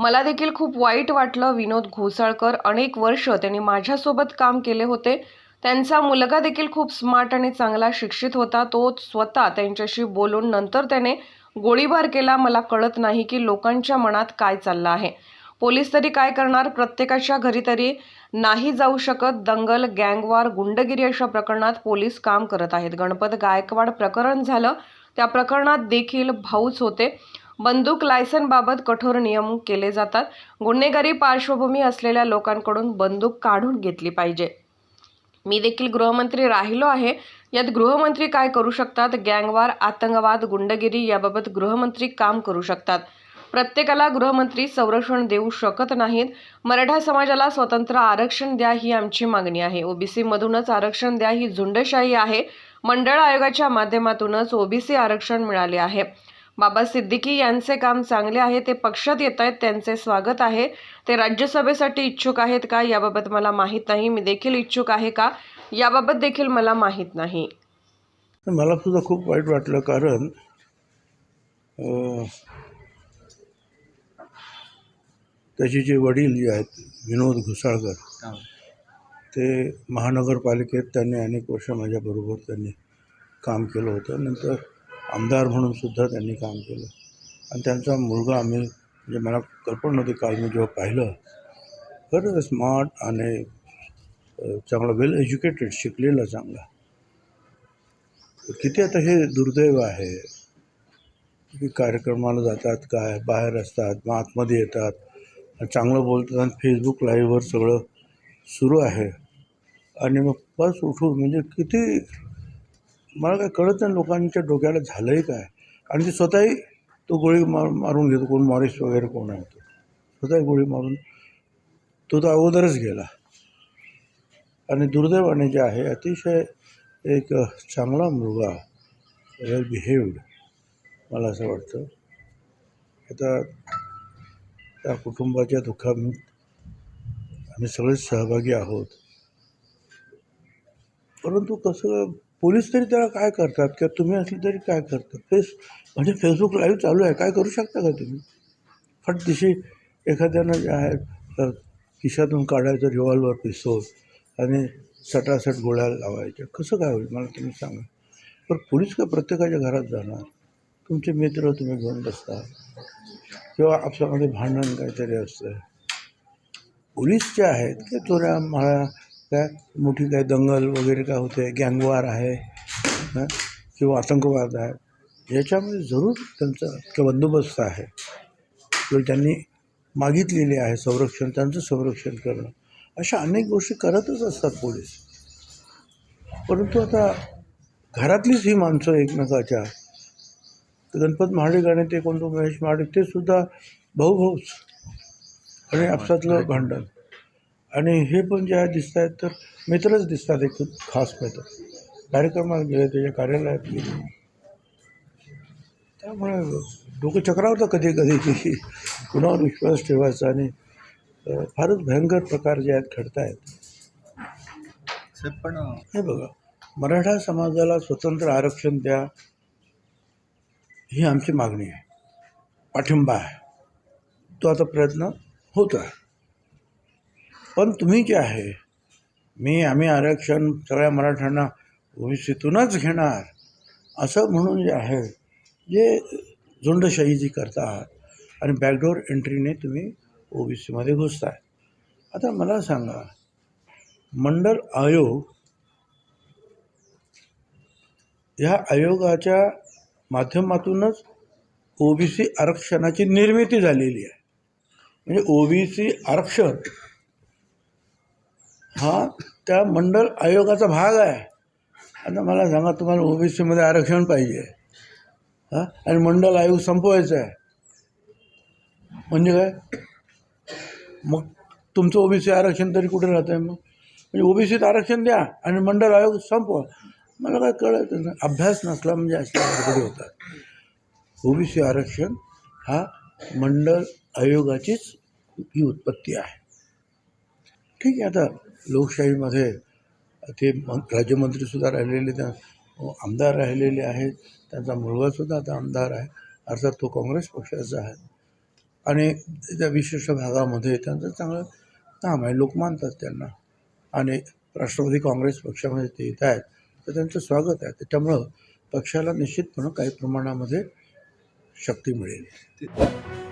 मला देखील खूप वाईट वाटलं विनोद घोसाळकर. अनेक वर्ष त्यांनी माझ्यासोबत काम केले होते. त्यांचा मुलगा देखील खूप स्मार्ट आणि चांगला शिक्षित होता. तो स्वतः त्यांच्याशी बोलून नंतर त्याने गोळीबार केला. मला कळत नाही की लोकांच्या मनात काय चाललं आहे. पोलीस तरी काय करणार? प्रत्येकाच्या घरी तरी नाही जाऊ शकत. दंगल गँगवार गुंडगिरी अशा प्रकरणात पोलीस काम करत आहेत. गणपत गायकवाड प्रकरण झालं. त्या प्रकरणात देखील भाऊच होते. बंदूक लायसनबाबत कठोर नियम केले जातात. गुन्हेगारी पार्श्वभूमी असलेल्या लोकांकडून बंदूक काढून घेतली पाहिजे. मी देखील गृहमंत्री राहिलो आहे. यात गृहमंत्री काय करू शकतात? गँगवार आतंकवाद गुंडगिरी याबाबत गृहमंत्री काम करू शकतात. प्रत्येकाला गृहमंत्री संरक्षण देऊ शकत नाहीत. मराठा समाजाला स्वतंत्र आरक्षण द्या ही आमची मागणी आहे. ओबीसीमधूनच आरक्षण द्या ही झुंडशाही आहे. मंडळ आयोगाच्या माध्यमातूनच ओबीसी आरक्षण मिळाले आहे. बाबा सिद्दीकी यांचे काम चांगले आहे ते पक्षात येत आहेत त्यांचे स्वागत आहे. ते राज्यसभेसाठी इच्छुक आहेत का? याबाबत मला माहीत नाही. मी देखील इच्छुक आहे का? याबाबत देखील मला माहीत नाही. मला सुद्धा खूप वाईट वाटलं कारण त्याचे जे वडील जे आहेत विनोद घुसाळकर ते महानगरपालिकेत त्यांनी अनेक वर्ष माझ्याबरोबर त्यांनी काम केलं होतं. नंतर आमदार म्हणून सुद्धा त्यांनी काम केलं. आणि त्यांचा मुलगा आम्ही म्हणजे मला कल्पना नव्हती काल मी जेव्हा पाहिलं. खरंच स्मार्ट आणि चांगला वेल एज्युकेटेड शिकलेला चांगला. किती आता हे दुर्दैव आहे. की कार्यक्रमाला जातात काय बाहेर असतात मग आतमध्ये येतात. चांगलं बोलतात आणि फेसबुक लाईव्हवर सगळं सुरू आहे. आणि मग बस उठून म्हणजे किती मला काय कळत नाही लोकांच्या डोक्याला झालं आहे काय. आणि ते स्वतःही तो गोळी मार मारून घेतो कोण मॉरिस वगैरे कोण आहे तो. स्वतःही गोळी मारून. तो तर अगोदरच गेला. आणि दुर्दैवाने जे आहे अतिशय एक चांगला मुलगा वेल बिहेव्ड मला असं वाटतं. आता त्या कुटुंबाच्या दुःखात आम्ही सगळेच सहभागी आहोत. परंतु कसं पोलीस तरी त्याला काय करतात? किंवा तुम्ही असले तरी काय करतात? फेस म्हणजे फेसबुक लाईव्ह चालू आहे. काय करू शकता का तुम्ही? फट दिशी एखाद्यानं जे आहे खिशातून काढायचं रिव्हॉल्वर पिस्तोल आणि सटासट गोळ्या लावायच्या. कसं काय होईल? मला तुम्ही सांगा. पण पोलीस काय प्रत्येकाच्या घरात जाणार? तुमचे मित्र तुम्ही घेऊन बसता. किंवा आपल्यामध्ये भांडण काहीतरी असतं. पोलीस जे आहेत ते चोऱ्या माळ्या काय मोठी काय दंगल वगैरे काय होते गँगवार आहे किंवा आतंकवाद आहे याच्यामध्ये जरूर त्यांचा किंवा बंदोबस्त आहे. किंवा त्यांनी मागितलेले आहे संरक्षण त्यांचं संरक्षण करणं. अशा अनेक गोष्टी करतच असतात पोलीस. परंतु आता घरातलीच ही माणसं एकमेकाच्या. गणपत महाडिक आणि ते कोणतं महेश महाडिक ते सुद्धा भाऊ भाऊच. आणि आपसातलं भांडण. आणि हे पण जे आहे दिसत आहेत तर मित्रच दिसतात एक खास मित्र. कार्यक्रमाला गेले त्याच्या कार्यालयात गेले. त्यामुळे डोकं चक्रावतं कधी कधी की कुणावर विश्वास ठेवायचा आणि फारच भयंकर प्रकार जे आहेत घडत आहेत पण हे बघा मराठा समाजाला स्वतंत्र आरक्षण द्या ही आमची मागणी आहे. पाठिंबा आहे. तो आता प्रयत्न होत आहे पण तुम्ही जे आहे मी आम्ही आरक्षण सगळ्या मराठ्यांना ओबीसीतूनच घेणार. असं म्हणून जे आहे जे झुंडशाही जी आहात आणि बॅकडोर एंट्रीने तुम्ही ओबीसीमध्ये घुसताय. आता मला सांगा मंडल आयोग ह्या आयोगाच्या माध्यमातूनच ओबीसी आरक्षणाची निर्मिती झालेली आहे. म्हणजे ओबीसी आरक्षण हा त्या मंडल आयोगाचा भाग आहे. आता मला सांगा तुम्हाला ओबीसीमध्ये आरक्षण पाहिजे. हां आणि मंडल आयोग संपवायचा आहे. म्हणजे काय? मग तुमचं ओबीसी आरक्षण तरी कुठे राहतं आहे मग? म्हणजे ओबीसीत आरक्षण द्या आणि मंडल आयोग संपवा. मला काय कळत नाही. अभ्यास नसला म्हणजे अशा गडबडी होतात. ओबीसी आरक्षण हा मंडल आयोगाचीच ही उत्पत्ती आहे. ठीक आहे आता लोकशाहीमध्ये ते मं राज्यमंत्रीसुद्धा राहिलेले त्या आमदार राहिलेले आहेत. त्यांचा मुलगासुद्धा आता आमदार आहे. अर्थात तो काँग्रेस पक्षाचा आहे. आणि त्या विशिष्ट भागामध्ये त्यांचं चांगलं काम आहे. लोक मानतात त्यांना. आणि राष्ट्रवादी काँग्रेस पक्षामध्ये ते येत आहेत. तर त्यांचं स्वागत आहे. त्याच्यामुळं पक्षाला निश्चितपणे काही प्रमाणामध्ये शक्ती मिळेल. ते-